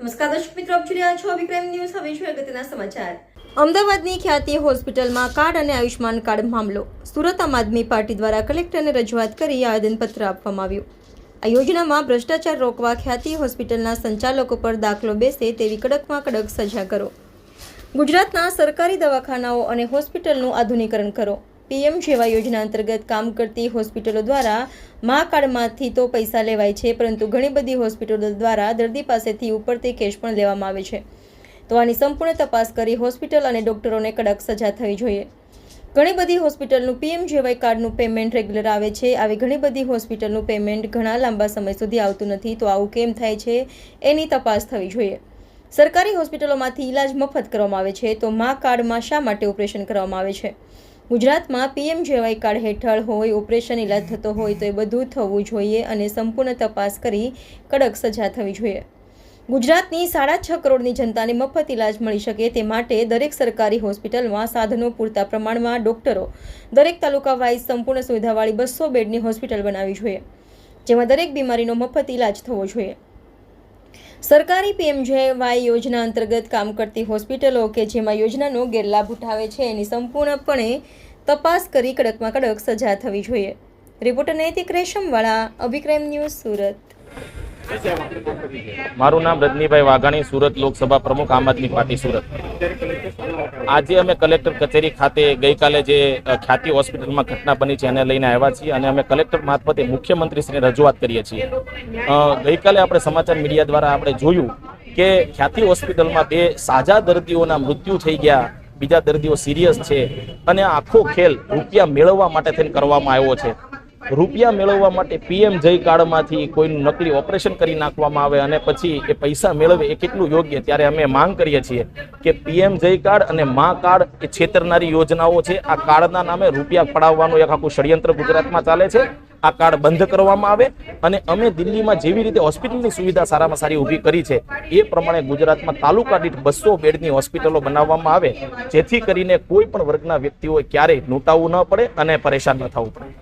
નમસ્કાર દર્શક મિત્રો, આપ જોઈ રહ્યા છો વિક્રમ ન્યૂઝ. હવે છે અગત્યના સમાચાર. અમદાવાદની ખ્યાતિ હોસ્પિટલમાં કાર્ડ અને આયુષ્માન કાર્ડ મામલો. સુરત આમ આદમી પાર્ટી દ્વારા કલેક્ટરને રજૂઆત કરી આવેદનપત્ર આપવામાં આવ્યું. આ યોજનામાં ભ્રષ્ટાચાર રોકવા ખ્યાતિ હોસ્પિટલના સંચાલકો પર દાખલો બેસે તેવી કડકમાં કડક સજા કરો. ગુજરાતના સરકારી દવાખાનાઓ અને હોસ્પિટલનું આધુનિકરણ કરો. પીએમ સેવા યોજના અંતર્ગત કામ કરતી હોસ્પિટલો દ્વારા મા કાર્ડમાંથી તો પૈસા લેવાય છે, પરંતુ ઘણી બધી હોસ્પિટલો દ્વારા દર્દી પાસેથી ઉપરથી કેશ પણ લેવામાં આવે છે. તો આની સંપૂર્ણ તપાસ કરી હોસ્પિટલ અને ડોક્ટરોને કડક સજા થવી જોઈએ. ઘણી બધી હોસ્પિટલનું પીએમ જેવાય કાર્ડનું પેમેન્ટ રેગ્યુલર આવે છે. આવી ઘણી બધી હોસ્પિટલનું પેમેન્ટ ઘણા લાંબા સમય સુધી આવતું નથી. તો આવું કેમ થાય છે? એની તપાસ થવી જોઈએ. સરકારી હોસ્પિટલોમાંથી ઇલાજ મફત કરવામાં આવે છે. તો મા કાર્ડમાં શા માટે ઓપરેશન કરવામાં આવે છે? ગુજરાતમાં પીએમ જેવાય કાર્ડ હેઠળ હોય, ઓપરેશન ઇલાજ થતો હોય તો એ બધું થવું જોઈએ અને સંપૂર્ણ તપાસ કરી કડક સજા થવી જોઈએ. ગુજરાતની સાડા છ કરોડની જનતાને મફત ઇલાજ મળી શકે તે માટે દરેક સરકારી હોસ્પિટલમાં સાધનો પૂરતા પ્રમાણમાં ડોક્ટરો, દરેક તાલુકા વાઇઝ સંપૂર્ણ સુવિધાવાળી બસો બેડની હોસ્પિટલ બનાવવી જોઈએ, જેમાં દરેક બીમારીનો મફત ઇલાજ થવો જોઈએ. સરકારી પીએમજેવાય યોજના અંતર્ગત કામ કરતી હોસ્પિટલો કે જેમાં યોજનાનો ગેરલાભ ઉઠાવે છે, એની સંપૂર્ણપણે તપાસ કરી કડકમાં કડક સજા થવી જોઈએ. રિપોર્ટર નૈતિક રેશમવાળા, અભિક્રમ ન્યૂઝ સુરત. મારું નામ રજનીભાઈ વાઘાણી, સુરત લોકસભા પ્રમુખ, આમ આદમી પાર્ટી, સુરત. આજે અમે કલેક્ટર કચેરી ખાતે ગઈકાલે જે ખ્યાતિ હોસ્પિટલમાં ઘટના બની છે એને લઈને આવ્યા છીએ અને અમે કલેક્ટર મારફતે મુખ્યમંત્રીશ્રીને રજૂઆત કરીએ છીએ. ગઈકાલે આપણે સમાચાર મીડિયા દ્વારા આપણે જોયું કે ખ્યાતિ હોસ્પિટલમાં બે સાજા દર્દીઓના મૃત્યુ થઈ ગયા, બીજા દર્દીઓ સિરિયસ છે અને આખો ખેલ રૂપિયા મેળવવા માટે થઈને કરવામાં આવ્યો છે. રૂપિયા મેળવવા માટે પીએમ જય કાર્ડમાંથી કોઈનું નકલી ઓપરેશન કરી નાખવામાં આવે અને પછી એ પૈસા મેળવે એ કેટલું યોગ્ય, ત્યારે અમે માંગ કરીએ છીએ કે પીએમ જય કાર્ડ અને મા કાર્ડ એ છેતરનારી યોજનાઓ છે. આ કાર્ડના નામે રૂપિયા પડાવવાનું એક આખું ષડયંત્ર ગુજરાતમાં ચાલે છે. આ કાર્ડ બંધ કરવામાં આવે અને અમે દિલ્હીમાં જેવી રીતે હોસ્પિટલની સુવિધા સારામાં સારી ઊભી કરી છે, એ પ્રમાણે ગુજરાતમાં તાલુકા દીઠ બસો બેડની હોસ્પિટલો બનાવવામાં આવે, જેથી કરીને કોઈ પણ વર્ગના વ્યક્તિઓએ ક્યારેય નોટાવવું ન પડે અને પરેશાન ન થવું પડે.